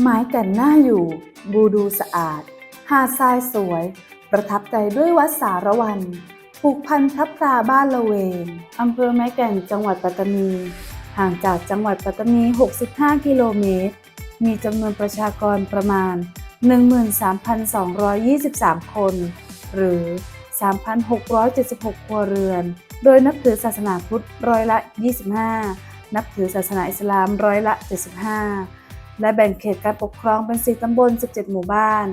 ไม้กันหน้าอยู่ บูดูสะอาด หาดทรายสวย ประทับใจด้วยวัดสารวันผูกพันพระพราบ้านละเวงอำเภอแม่แก่นจังหวัดปัตตานี ห่างจากจังหวัดปัตตานี 65 กิโลเมตร มีจำนวนประชากรประมาณ 13,223 คน หรือ 3,676 ครัวเรือน โดยนับถือศาสนาพุทธร้อยละ 25 นับถือศาสนาอิสลามร้อยละ 75 และแบ่งเขตการปกครองเป็น 4 ตำบล 17 หมู่บ้าน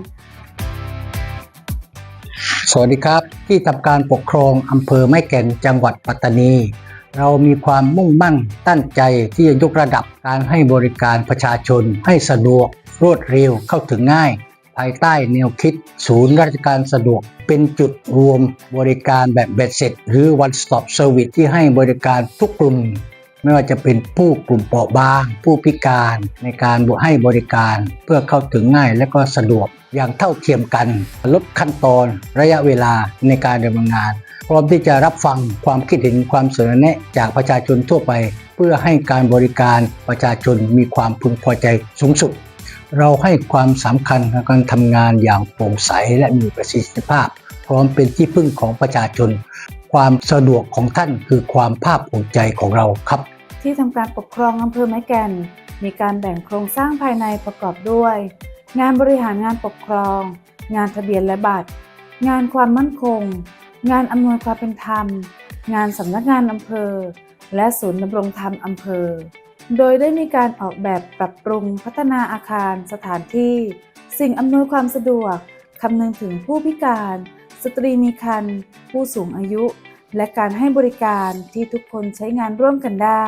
สวัสดีครับ ที่ทำการปกครองอำเภอแม่แก่นจังหวัดปัตตานี เรามีความมุ่งมั่นตั้งใจที่จะยกระดับการให้บริการประชาชนให้สะดวก รวดเร็วเข้าถึงง่าย ภายใต้แนวคิด ศูนย์ราชการสะดวก เป็นจุดรวมบริการแบบเบ็ดเสร็จ หรือ one stop service ที่ให้บริการทุกกลุ่ม ไม่ว่าจะเป็นผู้กลุ่มเปราะบาง ผู้พิการในการให้บริการเพื่อเข้าถึงง่ายและก็สะดวกอย่างเท่าเทียมกัน ลดขั้นตอนระยะเวลาในการดำเนินงาน พร้อมที่จะรับฟังความคิดเห็นความเสนอแนะจากประชาชนทั่วไป เพื่อให้การบริการประชาชนมีความพึงพอใจสูงสุด เราให้ความสำคัญในการทำงานอย่างโปร่งใสและมีประสิทธิภาพ พร้อมเป็นที่พึ่งของประชาชน ความสะดวกของท่านคือความภาคภูมิใจของเราครับ ที่ทำการปกครองอำเภอแม่แก่น มีการแบ่งโครงสร้างภายในประกอบด้วย งานบริหารงานปกครอง งานทะเบียนและบัตร งานความมั่นคง งานอำนวยความเป็นธรรม งานสำนักงานอำเภอ และศูนย์ดำรงธรรมอำเภอ โดยได้มีการออกแบบปรับปรุงพัฒนาอาคารสถานที่ สิ่งอำนวยความสะดวกคำนึงถึงผู้พิการ สตรีมีครรภ์ผู้สูงอายุ และการให้บริการที่ทุกคนใช้งานร่วมกันได้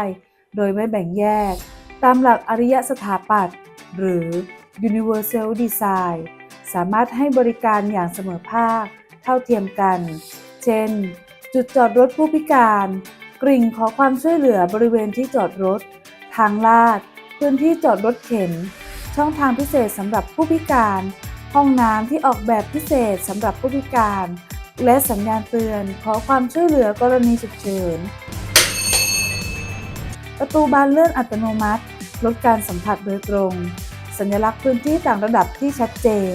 โดยไม่แบ่งแยก ตามหลักอริยสถาปัตย์หรือ Universal Design สามารถให้บริการอย่างเสมอภาค เท่าเทียมกัน เช่น จุดจอดรถผู้พิการ กริ่งขอความช่วยเหลือบริเวณที่จอดรถ ทางลาด พื้นที่จอดรถเข็น ช่องทางพิเศษสำหรับผู้พิการ ห้องน้ำที่ออกแบบพิเศษสำหรับผู้พิการ และสัญญาณเตือนขอความช่วยเหลือกรณีฉุกเฉิน ประตูบานเลื่อนอัตโนมัติ ลดการสัมผัสโดยตรง สัญลักษณ์พื้นที่ต่างระดับที่ชัดเจน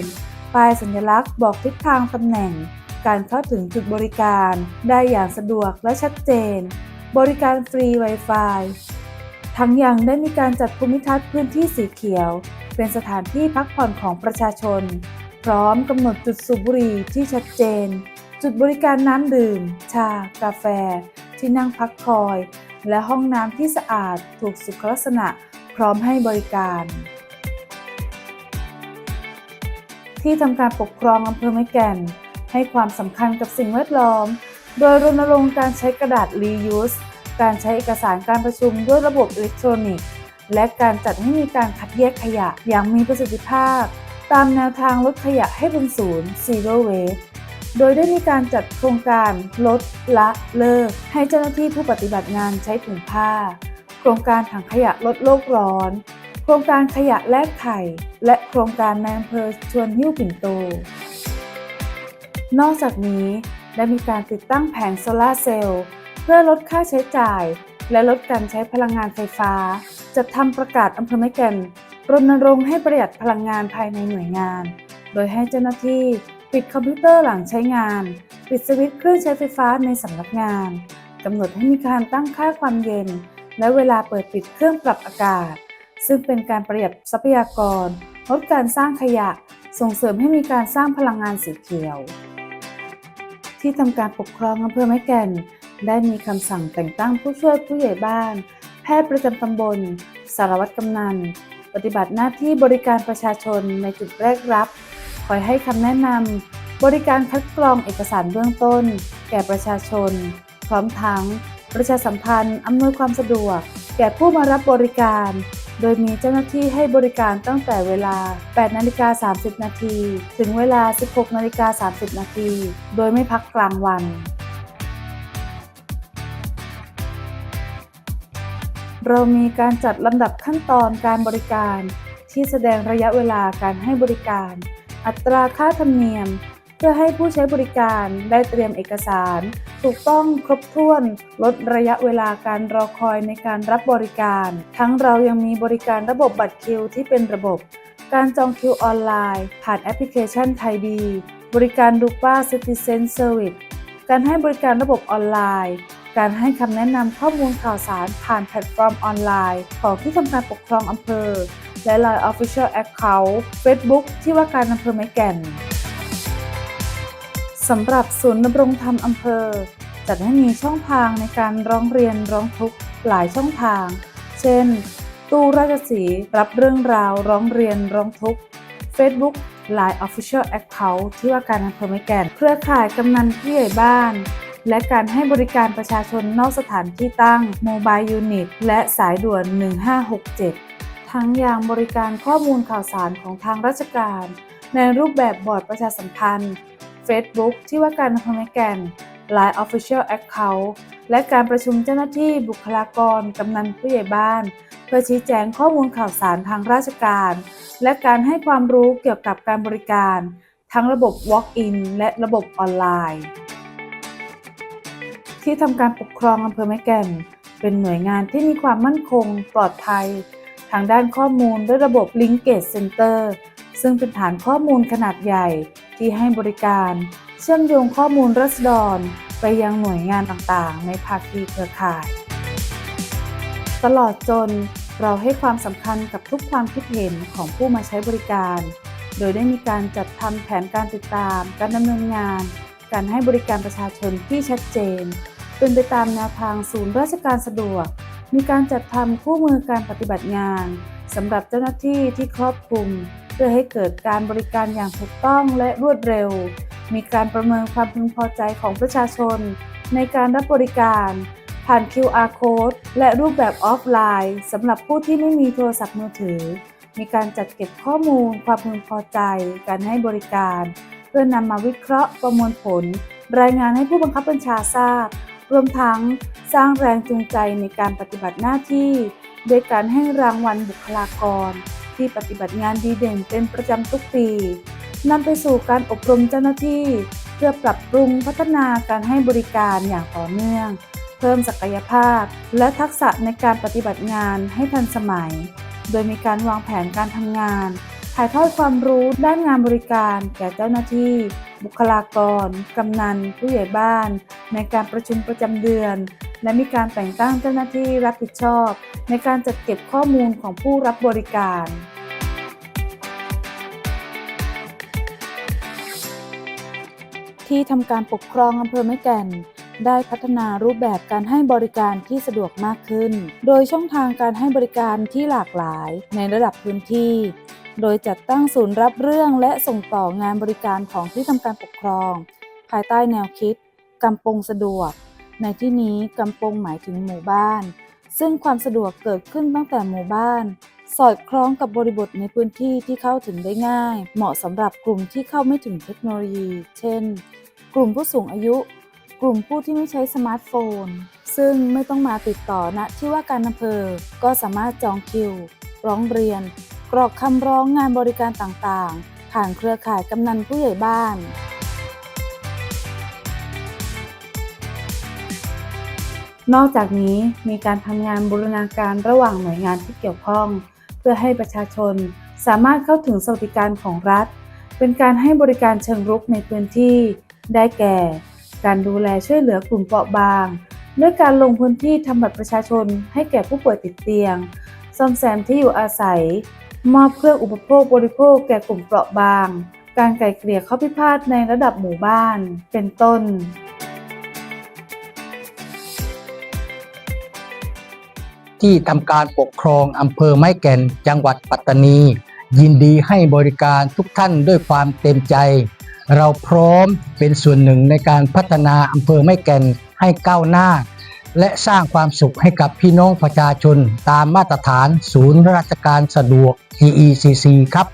ป้ายสัญลักษณ์บอกทิศทางตำแหน่ง การเข้าถึงจุดบริการ ได้อย่างสะดวกและชัดเจน บริการฟรี Wi-Fi ทั้งยังได้มีการจัดภูมิทัศน์พื้นที่สีเขียว เป็นสถานที่พักผ่อนของประชาชน พร้อมกำหนดจุดสูบบุหรี่ที่ชัดเจน จุดบริการน้ำดื่ม ชา กาแฟ ที่นั่งพักคอย และห้องน้ำที่สะอาดถูกสุขลักษณะพร้อมให้บริการ ที่ทำการปกครองอำเภอแม่แก่น ให้ความสำคัญกับสิ่งแวดล้อม โดยรณรงค์การใช้กระดาษ reuse การใช้เอกสารการประชุมด้วยระบบอิเล็กทรอนิกส์ และการจัดให้มีการคัดแยกขยะอย่างมีประสิทธิภาพ ตามแนวทางลดขยะให้เป็นศูนย์ zero waste โดยได้มีการจัดโครงการลดละเลิก ให้เจ้าหน้าที่ผู้ปฏิบัติงานใช้ถุงผ้า โครงการถังขยะลดโลกร้อน โครงการขยะแลกไข่ และโครงการแมอำเภอชวนหิ้วปิ่นโต นอกจากนี้ได้มีการติดตั้งแผงโซลาร์เซลล์เพื่อลดค่าใช้จ่าย และลดการใช้พลังงานไฟฟ้า จัดทำประกาศอำเภอแม่แก่นรณรงค์ให้ประหยัดพลังงานภายในหน่วยงาน โดยให้เจ้าหน้าที่ ปิดคอมพิวเตอร์หลังใช้งาน ปิดสวิตช์เครื่องใช้ไฟฟ้าในสำนักงานกำหนดให้มีการตั้งค่าความเย็น และเวลาเปิดปิดเครื่องปรับอากาศ ซึ่งเป็นการประหยัดทรัพยากรลดการสร้างขยะ ส่งเสริมให้มีการสร้างพลังงานสีเขียว ที่ทำการปกครองอำเภอแม่แก่น ได้มีคำสั่งแต่งตั้งผู้ช่วยผู้ใหญ่บ้าน แพทย์ประจำตำบล สารวัตรกำนัน ปฏิบัติหน้าที่บริการประชาชนในจุดแรกรับ อยให้คำแนะนำบริการคัดกรองเอกสารเบื้องต้น แก่ประชาชน พร้อมทั้งประชาสัมพันธ์อำนวยความสะดวก แก่ผู้มารับบริการ โดยมีเจ้าหน้าที่ให้บริการตั้งแต่เวลา 8นาฬิกา30 นาที ถึงเวลา 16นาฬิกา30 นาที โดยไม่พักกลางวันเรามีการจัดลำดับขั้นตอนการบริการ ที่แสดงระยะเวลาการให้บริการ อัตราค่าธรรมเนียม เพื่อให้ผู้ใช้บริการได้เตรียมเอกสาร ถูกต้องครบถ้วน ลดระยะเวลาการรอคอยในการรับบริการ ทั้งเรายังมีบริการระบบบัตรคิวที่เป็นระบบ การจองคิวออนไลน์ ผ่านแอปพลิเคชันไทยดี บริการดูป้า Citizen Service การให้บริการระบบออนไลน์การให้คำแนะนำข้อมูลข่าวสารผ่านแพลตฟอร์มออนไลน์ ของที่ทำการปกครองอำเภอ และ Line Official Account Facebook ที่ว่าการอำเภอไม้แก่นสำหรับศูนย์ดำรงธรรมอำเภอ จัดให้มีช่องทางในการร้องเรียนร้องทุกข์หลายช่องทาง เช่น ตู้ราชสีรับเรื่องราวร้องเรียนร้องทุกข์ Facebook Line Official Account ที่ว่าการอำเภอไม้แก่น เครือข่ายกำนันผู้ใหญ่บ้าน และการให้บริการประชาชนนอกสถานที่ตั้ง Mobile Unit และสายด่วน 1567 ทั้งยังบริการข้อมูลข่าวสารของทางราชการ ในรูปแบบบอร์ดประชาสัมพันธ์ Facebook ที่ว่าการอำเภอไม้แก่น Line Official Account และการประชุมเจ้าหน้าที่บุคลากรกำนันผู้ใหญ่บ้าน เพื่อชี้แจงข้อมูลข่าวสารทางราชการ และการให้ความรู้เกี่ยวกับการบริการ ทั้งระบบ Walk-in และระบบออนไลน์ ที่ทำการปกครองอำเภอแม่แก่น เป็นหน่วยงานที่มีความมั่นคง ปลอดภัย ทางด้านข้อมูลด้วยระบบ Linkage Center ซึ่งเป็นฐานข้อมูลขนาดใหญ่ที่ให้บริการ เชื่อมโยงข้อมูลรัษฎรไปยังหน่วยงานต่างๆ ในภาคีเครือข่าย ตลอดจนเราให้ความสำคัญกับทุกความคิดเห็นของผู้มาใช้บริการ โดยได้มีการจัดทำแผนการติดตาม การดำเนินงาน การให้บริการประชาชนที่ชัดเจน เป็นไปตามแนวทางศูนย์ราชการสะดวก มีการจัดทำคู่มือการปฏิบัติงานสำหรับเจ้าหน้าที่ที่ครอบคลุม เพื่อให้เกิดการบริการอย่างถูกต้องและรวดเร็ว มีการประเมินความพึงพอใจของประชาชน ในการรับบริการ ผ่าน QR code และรูปแบบออฟไลน์สำหรับผู้ที่ไม่มีโทรศัพท์มือถือ มีการจัดเก็บข้อมูล ความพึงพอใจ การให้บริการ เพื่อนำมาวิเคราะห์ประมวลผล รายงานให้ผู้บังคับบัญชาทราบ รวมทั้งสร้างแรงจูงใจในการปฏิบัติหน้าที่ โดยการให้รางวัลบุคลากร ที่ปฏิบัติงานดีเด่นเป็นประจำทุกปีนำไปสู่การอบรมเจ้าหน้าที่ เพื่อปรับปรุงพัฒนาการให้บริการอย่างต่อเนื่อง เพิ่มศักยภาพ และทักษะในการปฏิบัติงานให้ทันสมัย โดยมีการวางแผนการทำงาน ถ่ายทอดความรู้ด้านงานบริการแก่เจ้าหน้าที่ บุคลากร กำนัน ผู้ใหญ่บ้าน ในการประชุมประจำเดือน และมีการแต่งตั้งเจ้าหน้าที่รับผิดชอบ ในการจัดเก็บข้อมูลของผู้รับบริการที่ทำการปกครองอำเภอแม่แก่น ได้พัฒนารูปแบบการให้บริการที่สะดวกมากขึ้น โดยช่องทางการให้บริการที่หลากหลายในระดับพื้นที่ โดยจัดตั้งศูนย์รับเรื่องและส่งต่องานบริการของที่ทำการปกครอง ภายใต้แนวคิดกำปงสะดวก ในที่นี้กำปงหมายถึงหมู่บ้าน ซึ่งความสะดวกเกิดขึ้นตั้งแต่หมู่บ้าน สอดคล้องกับบริบทในพื้นที่ที่เข้าถึงได้ง่าย เหมาะสำหรับกลุ่มที่เข้าไม่ถึงเทคโนโลยี เช่น กลุ่มผู้สูงอายุ กลุ่มผู้ที่ไม่ใช้สมาร์ทโฟน ซึ่งไม่ต้องมาติดต่อณที่ว่าการอำเภอ ก็สามารถจองคิว ร้องเรียน กรอกคำร้องงานบริการต่างๆ ผ่านเครือข่ายกำนันผู้ใหญ่บ้าน นอกจากนี้มีการทำงานบูรณาการระหว่างหน่วยงานที่เกี่ยวข้อง เพื่อให้ประชาชนสามารถเข้าถึงสวัสดิการของรัฐ เป็นการให้บริการเชิงรุกในพื้นที่ ได้แก่ การดูแลช่วยเหลือกลุ่มเปราะบาง ด้วยการลงพื้นที่ทำบัตรประชาชนให้แก่ผู้ป่วยติดเตียงซ่อมแซมที่อยู่อาศัย มอบเครื่องอุปโภคบริโภคแก่กลุ่มเปราะบาง การไกล่เกลี่ยข้อพิพาทในระดับหมู่บ้าน เป็นต้น ที่ทำการปกครองอำเภอไม้แก่นจังหวัดปัตตานี ยินดีให้บริการทุกท่านด้วยความเต็มใจ เราพร้อมเป็นส่วนหนึ่งในการพัฒนาอำเภอไม้แก่นให้ก้าวหน้า และสร้างความสุขให้กับพี่น้องประชาชนตามมาตรฐานศูนย์ราชการสะดวก EECC ครับ